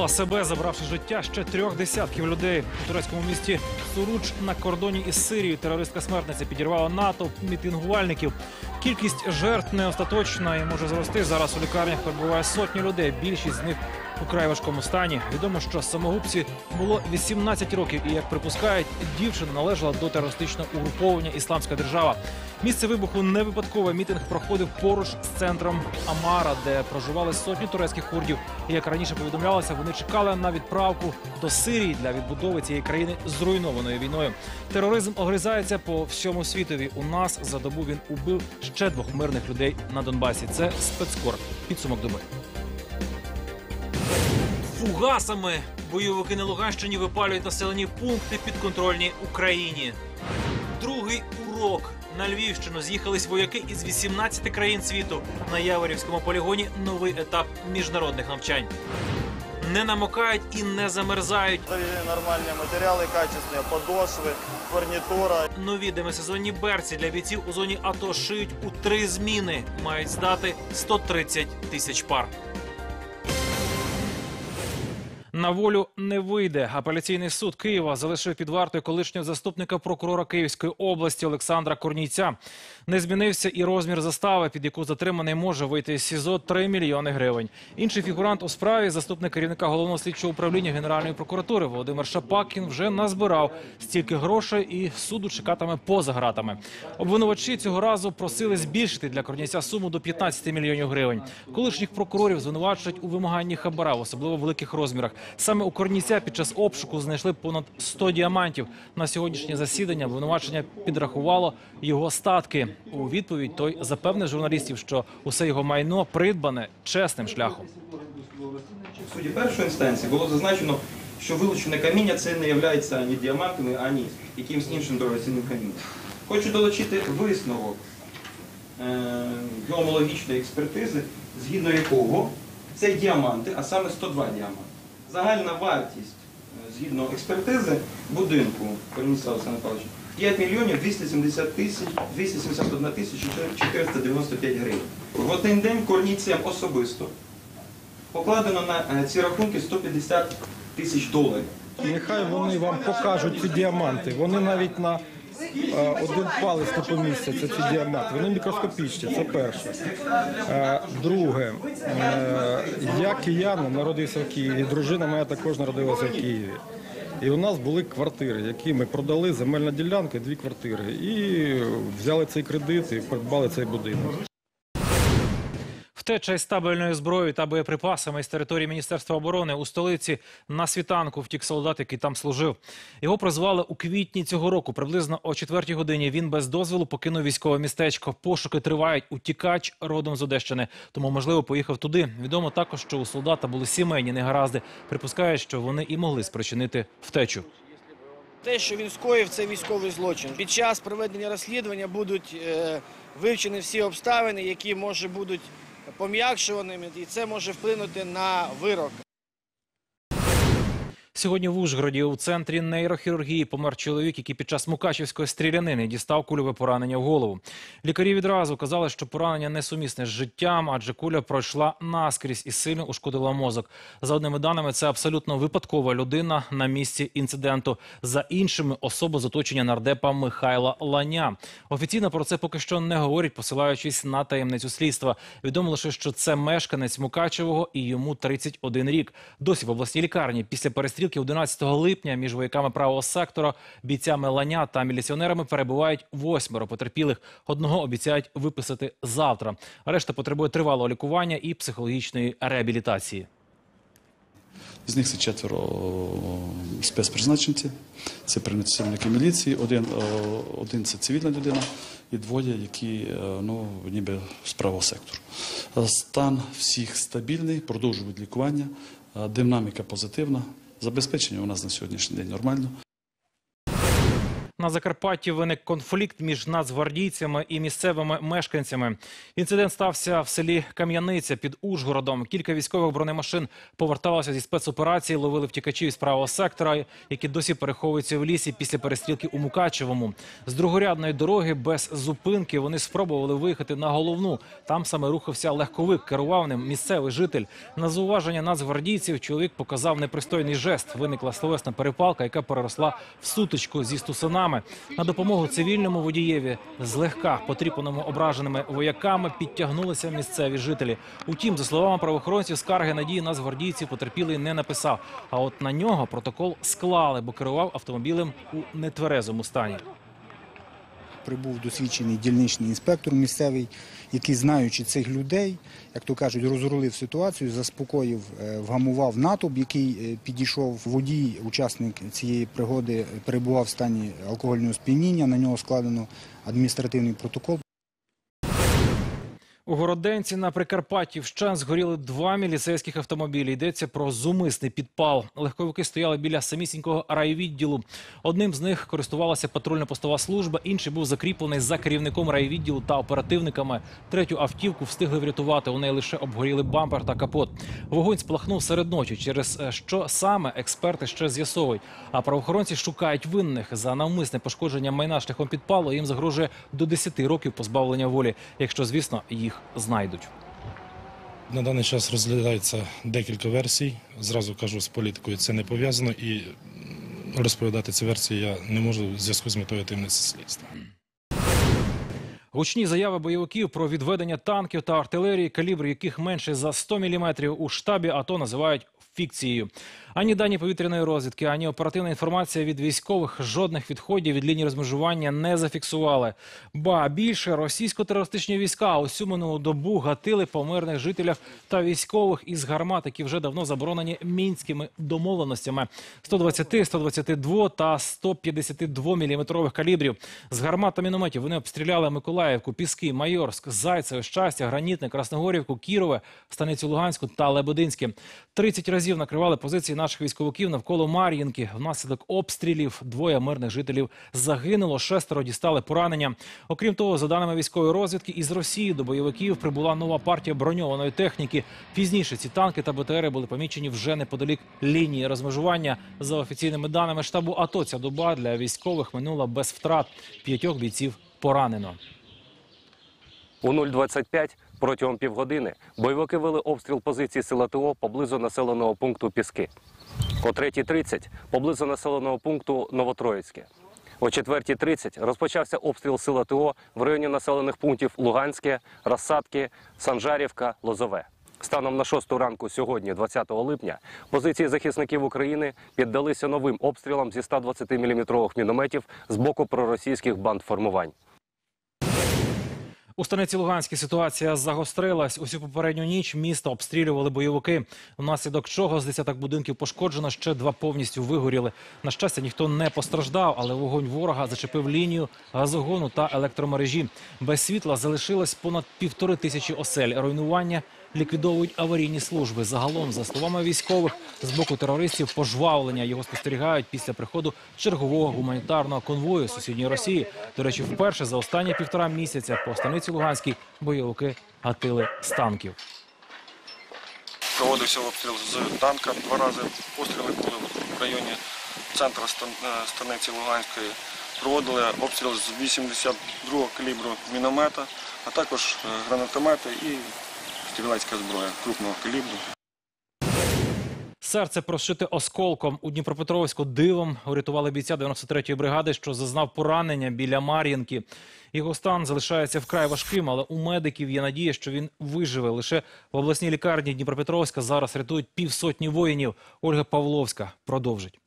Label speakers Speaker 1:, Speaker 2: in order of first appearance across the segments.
Speaker 1: Вбила себе, забравши життя ще трьох десятків людей у турецькому місті Суруч на кордоні із Сирією. Терористка смертниця підірвала натовп мітингувальників. Кількість жертв не остаточна і може зрости. Зараз у лікарнях перебуває сотні людей. Більшість з них у край важкому стані. Відомо, що самогубці було 18 років, і як припускають, дівчина належала до терористичного угруповання Ісламська держава. Місце вибуху не випадково. Мітинг проходив поруч з центром Амара, де проживали сотні турецьких курдів. І як раніше повідомлялося, вони чекали на відправку до Сирії для відбудови цієї країни зруйнованої війною. Тероризм огризається по всьому світові. У нас за добу він убив ще двох мирних людей на Донбасі. Це спецкор. Підсумок доби. Фугасами бойовики на Луганщині випалюють населені пункти підконтрольні Україні. Другий урок на Львівщину з'їхались вояки із 18 країн світу. На Яворівському полігоні новий етап міжнародних навчань Не намокають і не замерзають.
Speaker 2: Завезли нормальные материалы, качественные подошвы, фурнитура.
Speaker 1: Нові демисезонні берці для бійців у зоні АТО шиють у три зміни. Мають здати 130 тисяч пар. На волю не вийде. Апеляційний суд Києва залишив під вартою колишнього заступника прокурора Київської області Олександра Корнійця. Не змінився і розмір застави, під яку затриманий може вийти з СІЗО 3 мільйони гривень. Інший фігурант у справі, заступник керівника головного слідчого управління Генеральної прокуратури Володимир Шапакін, вже назбирав стільки грошей і суду чекатиме поза гратами. Обвинувачі цього разу просили збільшити для Корнійця суму до 15 мільйонів гривень. Колишніх прокурорів звинувачують у вимаганні хабара, в особливо великих розмірах. Саме у Корнійця під час обшуку знайшли понад 100 діамантів. На сьогоднішнє засідання обвинувачення підрахувало його статки. У відповідь той запевнив журналістів, що усе його майно придбане чесним шляхом.
Speaker 3: В суді першої інстанції було зазначено, що вилучене каміння це не є ані діамантами, ані якимось іншим дорогоцінним камінням. Хочу долучити висновок е, геомологічної експертизи, згідно якого це діаманти, а саме 102 діаманти. Загальна вартість е, згідно експертизи будинку Корніса Олександра Павловича 5 мільйонів 270 тисяч 271 тисяча 495 гривень. В один день корніцям особисто покладено на е, ці рахунки 150 тисяч доларів.
Speaker 4: Нехай вони вам покажуть ці діаманти. Вони навіть на один палець не це ці діаметри, Вони мікроскопічні, це перше. Е, друге, е, я киянин, народився в Києві. Дружина моя також народилася в Києві. І у нас були квартири, які ми продали земельна ділянка, дві квартири. І взяли цей кредит і придбали цей будинок.
Speaker 1: Втеча із табельною зброєю та боєприпасами з території Міністерства оборони у столиці на світанку втік солдат, який там служив. Його призвали у квітні цього року. Приблизно о четвертій годині він без дозволу покинув військове містечко. Пошуки тривають. Утікач родом з Одещини, тому можливо поїхав туди. Відомо також, що у солдата були сімейні негаразди. Припускають, що вони і могли спричинити втечу.
Speaker 5: Те, що він скоїв, це військовий злочин. Під час проведення розслідування будуть е, вивчені всі обставини, які може будуть пом'якшуваними, і це може вплинути на вирок.
Speaker 1: Сьогодні в Ужгороді у центрі нейрохірургії помер чоловік, який під час мукачівської стрілянини дістав кульове поранення в голову. Лікарі відразу казали, що поранення несумісне з життям, адже куля пройшла наскрізь і сильно ушкодила мозок. За одними даними, це абсолютно випадкова людина на місці інциденту. За іншими особа з оточення нардепа Михайла Ланя. Офіційно про це поки що не говорять, посилаючись на таємницю слідства. Відомо лише, що це мешканець Мукачевого і йому 31 рік. Досі в обласній лікарні після перестрілки 11 липня між вояками правого сектора, бійцями Ланя та міліціонерами перебувають восьмеро потерпілих. Одного обіцяють виписати завтра. Решта потребує тривалого лікування і психологічної реабілітації.
Speaker 6: З них це четверо спецпризначенці, це працівники міліції, один, один це цивільна людина і двоє, які е, ну, ніби з правого сектору. Стан всіх стабільний, продовжують лікування, е, динаміка позитивна. Забезпечення у нас на сьогоднішній день нормально.
Speaker 1: На Закарпатті виник конфлікт між нацгвардійцями і місцевими мешканцями. Інцидент стався в селі Кам'яниця під Ужгородом. Кілька військових бронемашин поверталося зі спецоперації, ловили втікачів з правого сектора, які досі переховуються в лісі після перестрілки у Мукачевому. З другорядної дороги без зупинки вони спробували виїхати на головну. Там саме рухався легковик. Керував ним місцевий житель. На зауваження нацгвардійців чоловік показав непристойний жест. Виникла словесна перепалка, яка переросла в сутичку зі стусанами. На допомогу цивільному водієві злегка потріпаному ображеними вояками підтягнулися місцеві жителі. Утім, за словами правоохоронців, скарги на дії нацгвардійців потерпілий не написав. А от на нього протокол склали, бо керував автомобілем у нетверезому стані.
Speaker 7: Прибув досвідчений дільничний інспектор місцевий, який, знаючи цих людей, як то кажуть, розрулив ситуацію, заспокоїв, е, вгамував натовп, який е, підійшов водій, учасник цієї пригоди, перебував в стані алкогольного сп'яніння. На нього складено адміністративний протокол.
Speaker 1: У Городенці на Прикарпатті вщен згоріли два міліцейських автомобілі. Йдеться про зумисний підпал. Легковики стояли біля самісінького райвідділу. Одним з них користувалася патрульно-постова служба, інший був закріплений за керівником райвідділу та оперативниками. Третю автівку встигли врятувати. У неї лише обгоріли бампер та капот. Вогонь спалахнув серед ночі. Через е, що саме експерти ще з'ясовують. А правоохоронці шукають винних за навмисне пошкодження майна шляхом підпалу. Їм загрожує до 10 років позбавлення волі, якщо звісно їх знайдуть.
Speaker 8: На даний час розглядається декілька версій. Зразу кажу, з політикою це не пов'язано і розповідати ці версії я не можу в зв'язку з метою таємниці слідства.
Speaker 1: Гучні заяви бойовиків про відведення танків та артилерії, калібр яких менше за 100 мм у штабі АТО називають фікцією. Ані дані повітряної розвідки, ані оперативна інформація від військових жодних відходів від лінії розмежування не зафіксували. Ба більше російсько-терористичні війська усю минулу добу гатили по мирних жителях та військових із гармат, які вже давно заборонені мінськими домовленостями 120, 122 та 152 міліметрових калібрів. З гармат та мінометів вони обстріляли Миколаївку, Піски, Майорськ, Зайцеве, Щастя, Гранітне, Красногорівку, Кірове, Станицю Луганську та Лебединське. 30 разів накривали позиції наших військовиків навколо Мар'їнки. Внаслідок обстрілів двоє мирних жителів загинуло, шестеро дістали поранення. Окрім того, за даними військової розвідки, із Росії до бойовиків прибула нова партія броньованої техніки. Пізніше ці танки та БТРи були помічені вже неподалік лінії розмежування. За офіційними даними штабу АТО, ця доба для військових минула без втрат. П'ятьох бійців поранено.
Speaker 9: У 0.25 протягом півгодини бойовики вели обстріл позицій сил АТО поблизу населеного пункту Піски. О 3.30 поблизу населеного пункту Новотроїцьке. О 4.30 розпочався обстріл сил АТО в районі населених пунктів Луганське, Розсадки, Санжарівка, Лозове. Станом на 6 ранку сьогодні, 20 липня, позиції захисників України піддалися новим обстрілам зі 120 мм мінометів з боку проросійських бандформувань.
Speaker 1: У станиці Луганській ситуація загострилась. Усю попередню ніч місто обстрілювали бойовики. Внаслідок чого з десяток будинків пошкоджено, ще два повністю вигоріли. На щастя, ніхто не постраждав, але вогонь ворога зачепив лінію газогону та електромережі. Без світла залишилось понад півтори тисячі осель. Руйнування ліквідовують аварійні служби. Загалом, за словами військових, з боку терористів пожвавлення його спостерігають після приходу чергового гуманітарного конвою сусідньої Росії. До речі, вперше за останні півтора місяця по станиці Луганській бойовики гатили з танків.
Speaker 10: Проводився обстріл з танка два рази. Постріли були в районі центру е, станиці Луганської. Проводили обстріл з 82-го калібру міномета, а також е, гранатомети і стрілецька зброя крупного калібру.
Speaker 1: Серце прошите осколком у Дніпропетровську дивом урятували бійця 93-ї бригади, що зазнав поранення біля Мар'їнки. Його стан залишається вкрай важким, але у медиків є надія, що він виживе. Лише в обласній лікарні Дніпропетровська зараз рятують півсотні воїнів. Ольга Павловська продовжить.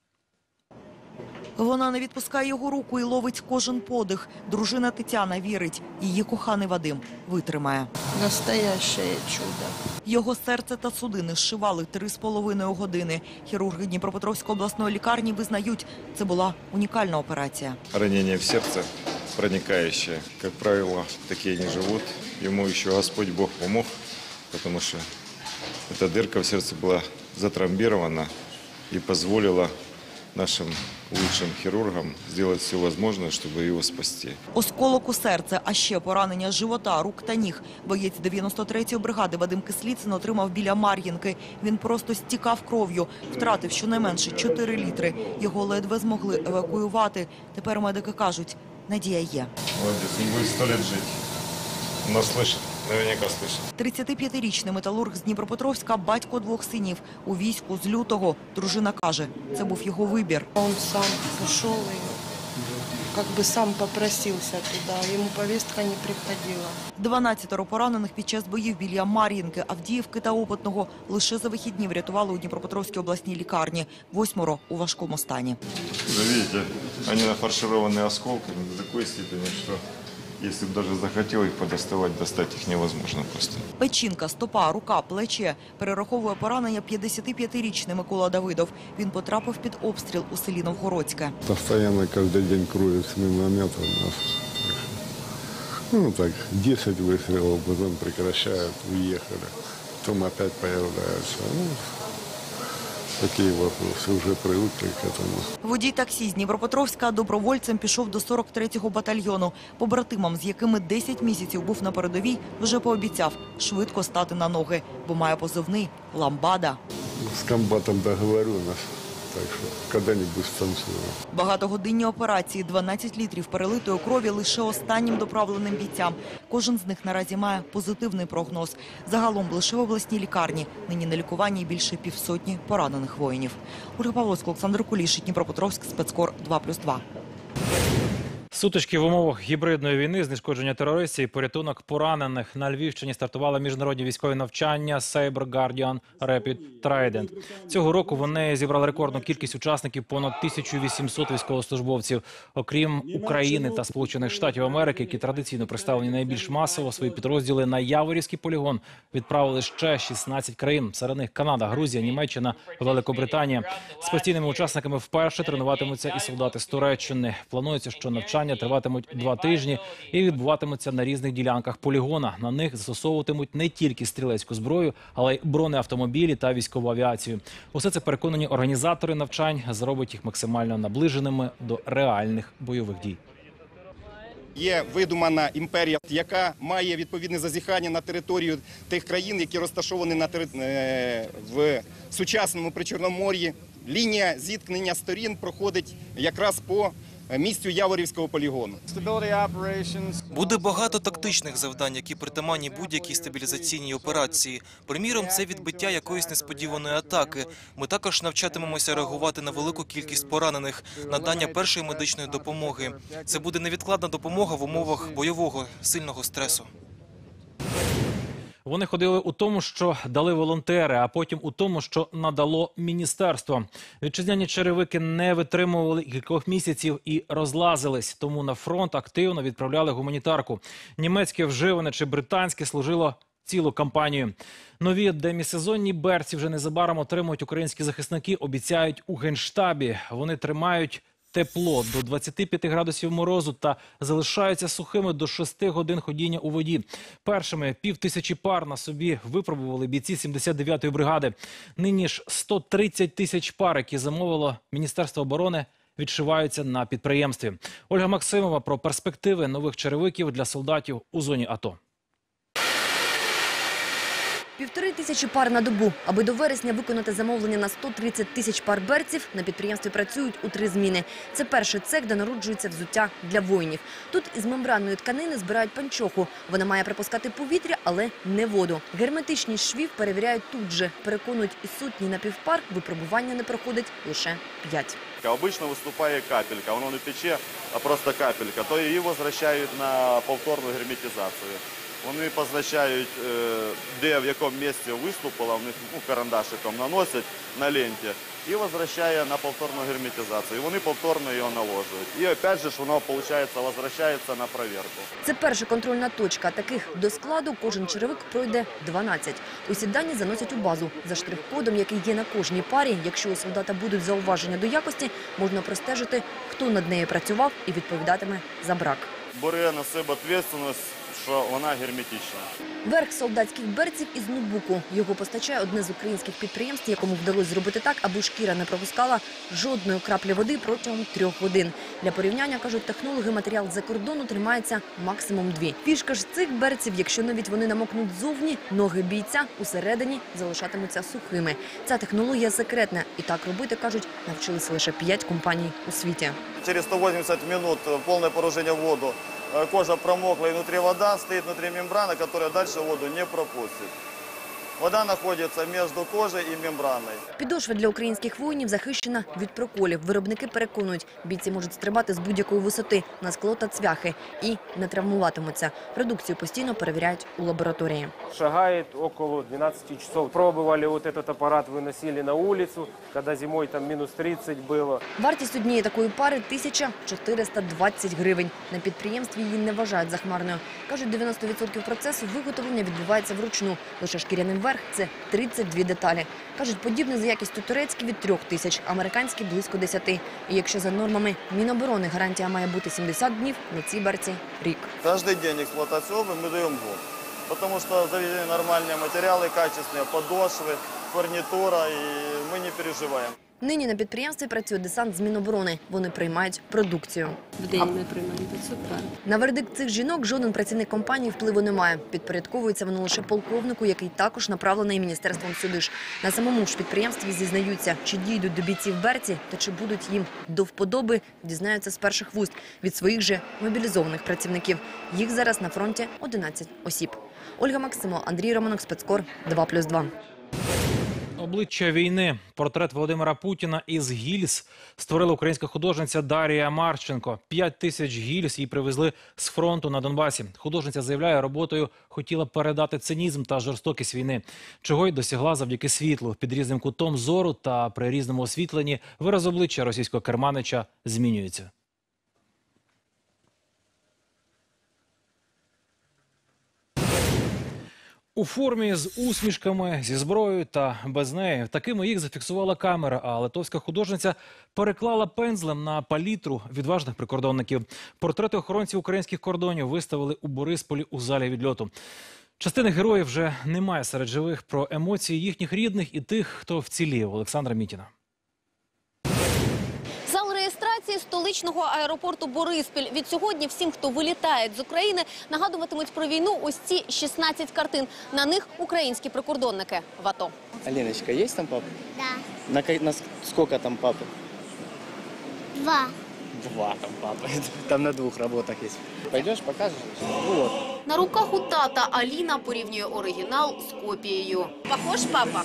Speaker 11: Вона не відпускає його руку і ловить кожен подих. Дружина Тетяна вірить, її коханий Вадим витримає.
Speaker 12: Настоящее чудо.
Speaker 11: Його серце та судини зшивали три з половиною години. Хірурги Дніпропетровської обласної лікарні визнають, це була унікальна операція.
Speaker 13: Ранение в сердце проникающее. Как правило, такие не живут. Ему еще Господь Бог помог, потому что эта дырка в сердце была затрамбирована и позволила нашим лучшим хирургам сделать все возможное, чтобы его спасти.
Speaker 11: Осколок у серце, а ще поранення живота, рук та ніг. Боєць 93-ї бригади Вадим Кисліцин отримав біля Мар'їнки. Він просто стікав кров'ю, втратив щонайменше 4 літри. Його ледве змогли евакуювати. Тепер медики кажуть, надія є.
Speaker 13: Молодец, он будет сто лет жить.
Speaker 8: Нас слышит, наверняка слышит.
Speaker 11: 35-річний металург з Дніпропетровська, батько двох синів. У війську з лютого. Дружина каже, це був його вибір.
Speaker 12: Он сам ушел и как бы сам попросился туда. Ему повестка не приходила.
Speaker 11: 12 поранених під час боїв біля Мар'їнки, Авдіївки та Опитного лише за вихідні врятували у Дніпропетровській обласній лікарні. Восьмеро у важкому стані.
Speaker 13: Вы видите, они нафаршированы осколками до такой степени, что если бы даже захотел их подоставать, достать их невозможно просто.
Speaker 11: Печінка, стопа, рука, плече. Перераховує поранення 55-річний Микола Давидов. Він потрапив під обстріл у селі Новгородське.
Speaker 14: Постоянно каждый день кроют с минометов нас. Ну так, 10 выстрелов, потом прекращают, уехали. Потом опять появляются. Ну, такие вопросы, уже привыкли к этому.
Speaker 11: Водій таксі з Дніпропетровська добровольцем пішов до 43-го батальйону. Побратимам, з якими 10 місяців був на передовій, вже пообіцяв швидко стати на ноги, бо має позивний «Ламбада».
Speaker 14: С комбатом договоренность, так що коли-небудь станцюємо.
Speaker 11: Багатогодинні операції, 12 літрів перелитої крові лише останнім доправленим бійцям. Кожен з них наразі має позитивний прогноз. Загалом лише в обласній лікарні нині на лікуванні більше півсотні поранених воїнів. Ольга Павловська, Олександр Куліш, Дніпропетровськ, спецкор 2+,2.
Speaker 1: Сутички в умовах гібридної війни, знешкодження терористів і порятунок поранених на Львівщині стартували міжнародні військові навчання Saber Guardian Rapid Trident. Цього року вони зібрали рекордну кількість учасників понад 1800 військовослужбовців. Окрім України та Сполучених Штатів Америки, які традиційно представлені найбільш масово, свої підрозділи на Яворівський полігон відправили ще 16 країн. Серед них Канада, Грузія, Німеччина, Великобританія. З постійними учасниками вперше тренуватимуться і солдати з Туреччини. Планується, що навчання триватимуть два тижні і відбуватимуться на різних ділянках полігона. На них застосовуватимуть не тільки стрілецьку зброю, але й бронеавтомобілі та військову авіацію. Усе це переконані організатори навчань зробить їх максимально наближеними до реальних бойових дій.
Speaker 15: Є видумана імперія, яка має відповідне зазіхання на територію тих країн, які розташовані на тери- е, в сучасному Причорномор'ї. Лінія зіткнення сторін проходить якраз по місцю Яворівського полігону.
Speaker 16: Буде багато тактичних завдань, які притаманні будь-якій стабілізаційній операції. Приміром, це відбиття якоїсь несподіваної атаки. Ми також навчатимемося реагувати на велику кількість поранених, надання першої медичної допомоги. Це буде невідкладна допомога в умовах бойового сильного стресу.
Speaker 1: Вони ходили у тому, що дали волонтери, а потім у тому, що надало міністерство. Вітчизняні черевики не витримували кількох місяців і розлазились. Тому на фронт активно відправляли гуманітарку. Німецьке вживане чи британське служило цілу кампанію. Нові демісезонні берці вже незабаром отримують українські захисники. Обіцяють у генштабі. Вони тримають. Тепло до 25 градусів морозу та залишаються сухими до 6 годин ходіння у воді. Першими пів тисячі пар на собі випробували бійці 79-ї бригади. Нині ж 130 тисяч пар, які замовило Міністерство оборони, відшиваються на підприємстві. Ольга Максимова про перспективи нових черевиків для солдатів у зоні АТО.
Speaker 17: Півтори тисячі пар на добу. Аби до вересня виконати замовлення на 130 тисяч пар берців, на підприємстві працюють у три зміни. Це перший цех, де народжується взуття для воїнів. Тут із мембранної тканини збирають панчоху. Вона має пропускати повітря, але не воду. Герметичність швів перевіряють тут же. Переконують, і сотні напівпар випробування не проходить лише п'ять.
Speaker 2: Обычно выступає капелька, воно не тече, а просто капелька, то її возвращають на повторну герметизацію. Вони позначають, е, де в якому місці виступила, в них ну, карандашиком наносять на ленті і возвращає на повторну герметизацію. І вони повторно його наложують. І опять же ж воно, виходить, возвращається на перевірку.
Speaker 17: Це перша контрольна точка. Таких до складу кожен черевик пройде 12. Усі дані заносять у базу. За штрих-кодом, який є на кожній парі, якщо у солдата будуть зауваження до якості, можна простежити, хто над нею працював і відповідатиме за брак.
Speaker 2: Бере на себе відповідальність що вона герметична.
Speaker 17: Верх солдатських берців із ноутбуку. Його постачає одне з українських підприємств, якому вдалося зробити так, аби шкіра не пропускала жодної краплі води протягом трьох годин. Для порівняння, кажуть технологи, матеріал з-за кордону тримається максимум дві. Фішка ж цих берців, якщо навіть вони намокнуть ззовні, ноги бійця усередині залишатимуться сухими. Ця технологія секретна. І так робити, кажуть, навчилися лише п'ять компаній у світі.
Speaker 2: Через 180 минут э, полное погружение в воду кожа промокла и внутри вода, стоит внутри мембрана, которая дальше воду не пропустит. Вода находится между кожей и мембраной.
Speaker 17: Підошва для українських воїнів захищена від проколів. Виробники переконують, бійці можуть стрибати з будь-якої висоти на скло та цвяхи і не травмуватимуться. Продукцію постійно перевіряють у лабораторії.
Speaker 18: Шагает около 12 часов. Пробовали вот этот аппарат, выносили на улицу, когда зимой там минус 30 было.
Speaker 17: Вартість однієї такої пари – 1420 гривень. На підприємстві її не вважають захмарною. Кажуть, 90% процесу виготовлення відбувається вручну. Лише шкіряний верх – це 32 деталі. Кажуть, подібне за якістю турецькі від 3 тисяч, американські – близько 10. І якщо за нормами Міноборони гарантія має бути 70 днів, на цій барці – рік.
Speaker 2: Каждый день эксплуатационный мы даем год. Потому что завезены нормальные материалы, качественные подошвы, фурнитура, и мы не переживаем.
Speaker 17: Нині на підприємстві працює десант з Міноборони. Вони приймають продукцію.
Speaker 19: В день ми приймаємо 500 пар.
Speaker 17: На вердикт цих жінок жоден працівник компанії впливу не має. Підпорядковується воно лише полковнику, який також направлений міністерством сюди ж. На самому ж підприємстві зізнаються, чи дійдуть до бійців берці, та чи будуть їм до вподоби, дізнаються з перших вуст від своїх же мобілізованих працівників. Їх зараз на фронті 11 осіб. Ольга Максимо, Андрій Романок, спецкор 2+,2.
Speaker 1: Обличчя війни. Портрет Володимира Путіна із гільз створила українська художниця Дарія Марченко. П'ять тисяч гільз їй привезли з фронту на Донбасі. Художниця заявляє, роботою хотіла передати цинізм та жорстокість війни, чого й досягла завдяки світлу. Під різним кутом зору та при різному освітленні вираз обличчя російського керманича змінюється. У формі з усмішками, зі зброєю та без неї. Такими їх зафіксувала камера, а литовська художниця переклала пензлем на палітру відважних прикордонників. Портрети охоронців українських кордонів виставили у Борисполі у залі відльоту. Частини героїв вже немає серед живих про емоції їхніх рідних і тих, хто вцілів. Олександра Мітіна.
Speaker 20: столичного аеропорту Бориспіль. Від сьогодні всім, хто вилітає з України, нагадуватимуть про війну ось ці 16 картин. На них українські прикордонники в АТО.
Speaker 21: Аленочка, есть там папа?
Speaker 22: Да.
Speaker 21: На, ка- на ск- сколько там папы?
Speaker 22: Два.
Speaker 21: Два там папы. Там на двух работах есть. Пойдешь, покажешь? Вот.
Speaker 20: На руках у тата Аліна порівнює оригінал з копією. Похож папа?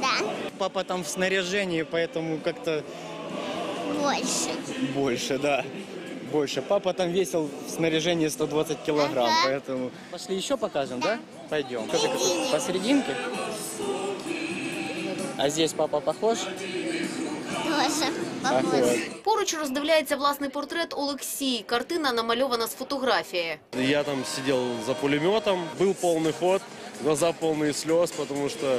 Speaker 22: Да.
Speaker 21: Папа там в снаряжении, поэтому как-то
Speaker 22: Больше.
Speaker 21: больше, да. Больше. Папа там весил в снаряжении 120 килограмм,
Speaker 22: Ага.
Speaker 21: поэтому... Пошли еще покажем, да? Пойдем. Что ты какой? Посерединке? А здесь папа похож?
Speaker 22: Тоже.
Speaker 21: Похож.
Speaker 20: Поруч роздивляється власний портрет Олексій. Картина намальована з фотографії.
Speaker 23: Я там сидел за пулеметом, был полный ход, глаза полные слез, потому что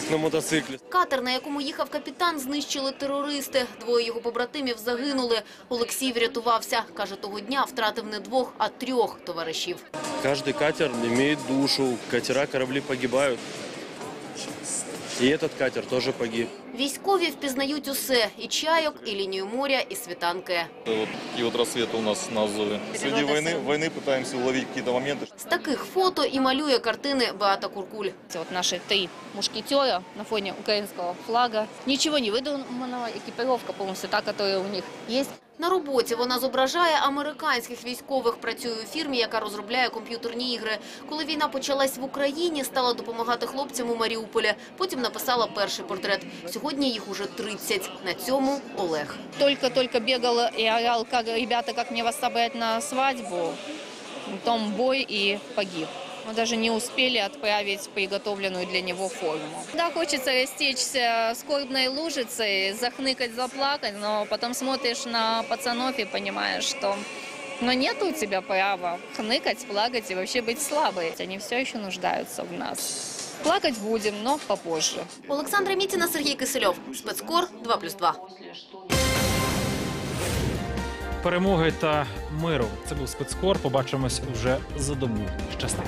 Speaker 23: как на мотоциклі.
Speaker 20: Катер, на якому їхав капітан, знищили терористи. Двоє його побратимів загинули. Олексій врятувався. Каже, того дня втратив не двох, а трьох товаришів.
Speaker 23: Кожен катер має душу, катера, кораблі погибают. И этот катер тоже погиб.
Speaker 20: Військові впізнають усе – і чайок, і лінію моря, і світанки.
Speaker 24: Вот такие вот рассветы у нас на Азове. Среди войны, войны пытаемся уловить какие-то моменты.
Speaker 20: З таких фото і малює картини Беата Куркуль.
Speaker 25: Вот наши три мушкетера на фоне украинского флага. Ничего не выдуманного, экипировка полностью та, которая у них есть.
Speaker 20: На роботі вона зображає американських військових, працює у фірмі, яка розробляє комп'ютерні ігри. Коли війна почалась в Україні, стала допомагати хлопцям у Маріуполі. Потім написала перший портрет. Сьогодні їх уже 30. На цьому Олег.
Speaker 25: Только-только бегал и орал, как, ребята, как мне вас собрать на свадьбу. Потом бой и погиб. Мы даже не успели отправить приготовленную для него форму. Да, хочется растечься скорбной лужицей, захныкать, заплакать, но потом смотришь на пацанов и понимаешь, что но нет у тебя права хныкать, плакать и вообще быть слабой. Они все еще нуждаются в нас. Плакать будем, но попозже.
Speaker 20: Олександра Мітіна, Сергій Кисельов. Спецкор 2+,2.
Speaker 1: перемоги та миру. Це був спецкор. Побачимось вже за добу. Щасти.